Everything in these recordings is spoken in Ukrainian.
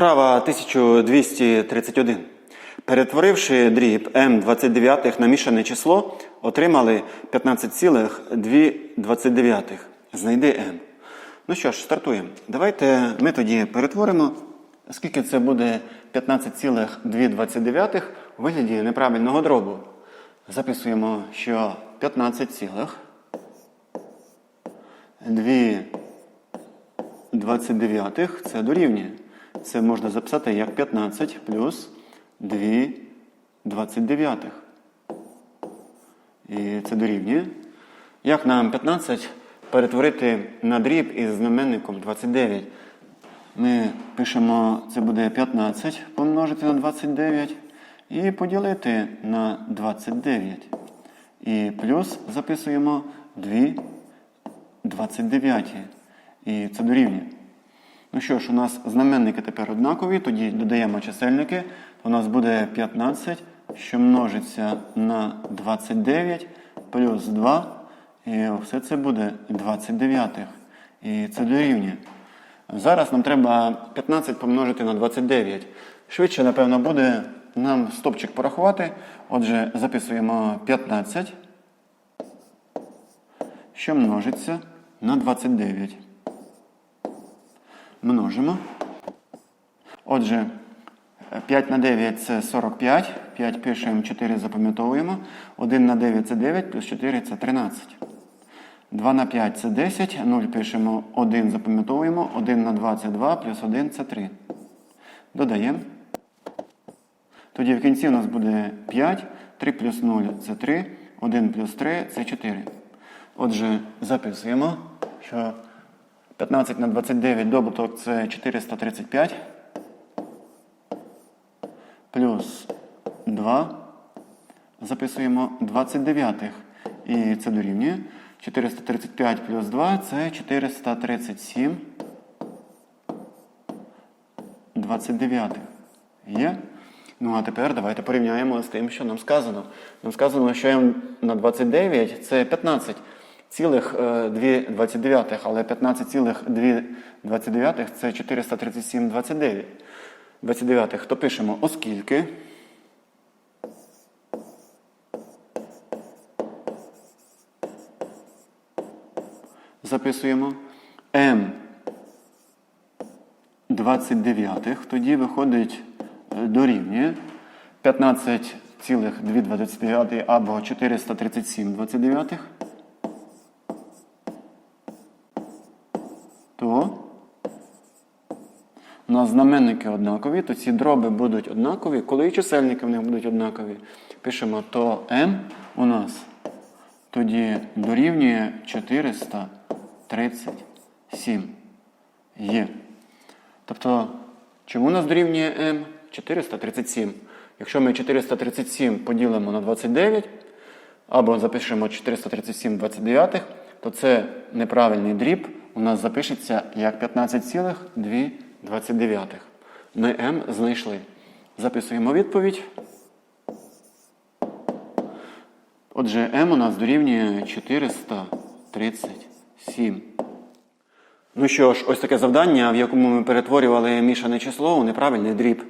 Вправа 1231. Перетворивши дріб М29 на мішане число, отримали 15,229. Знайди М. Ну що ж, стартуємо. Давайте ми тоді перетворимо, скільки це буде 15,229 у вигляді неправильного дробу. Записуємо, що 15,229 це дорівнює. Це можна записати як 15 плюс 2 29. І це дорівнює. Як нам 15 перетворити на дріб із знаменником 29? Ми пишемо, це буде 15 помножити на 29 і поділити на 29. І плюс записуємо 2 29. І це дорівнює. Ну що ж, у нас знаменники тепер однакові, тоді додаємо чисельники. У нас буде 15, що множиться на 29 плюс 2. І все це буде 29. І це дорівнює. Зараз нам треба 15 помножити на 29. Швидше, напевно, буде нам стопчик порахувати. Отже, записуємо 15, що множиться на 29. Множимо. Отже, 5 на 9 це 45. 5 пишемо, 4 запам'ятовуємо. 1 на 9 це 9, плюс 4 це 13. 2 на 5 це 10. 0 пишемо, 1 запам'ятовуємо. 1 на 2 це 2, плюс 1 це 3. Додаємо. Тоді в кінці у нас буде 5. 3 плюс 0 це 3. 1 плюс 3 це 4. Отже, записуємо, що 15 на 29 добуток це 435. Плюс 2. Записуємо 29. І це дорівнює. 435 плюс 2 це 437. 29. Є? Ну, а тепер давайте порівняємо з тим, що нам сказано. Нам сказано, що на 29 це 15 цілих 2,29, але 15,229 це 437 29. 29. То пишемо, оскільки. Записуємо m 29, тоді виходить е, дорівнює 15,229 або 437 29. У нас знаменники однакові, то ці дроби будуть однакові. Коли і чисельники в них будуть однакові, пишемо то m у нас тоді дорівнює 437 є. Тобто, чому у нас дорівнює m? 437. Якщо ми 437 поділимо на 29, або запишемо 437 29, то це неправильний дріб у нас запишеться як 15,229. Ми m знайшли. Записуємо відповідь. Отже, m у нас дорівнює 437. Ну що ж, ось таке завдання, в якому ми перетворювали мішане число у неправильний дріб.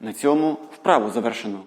На цьому вправу завершено.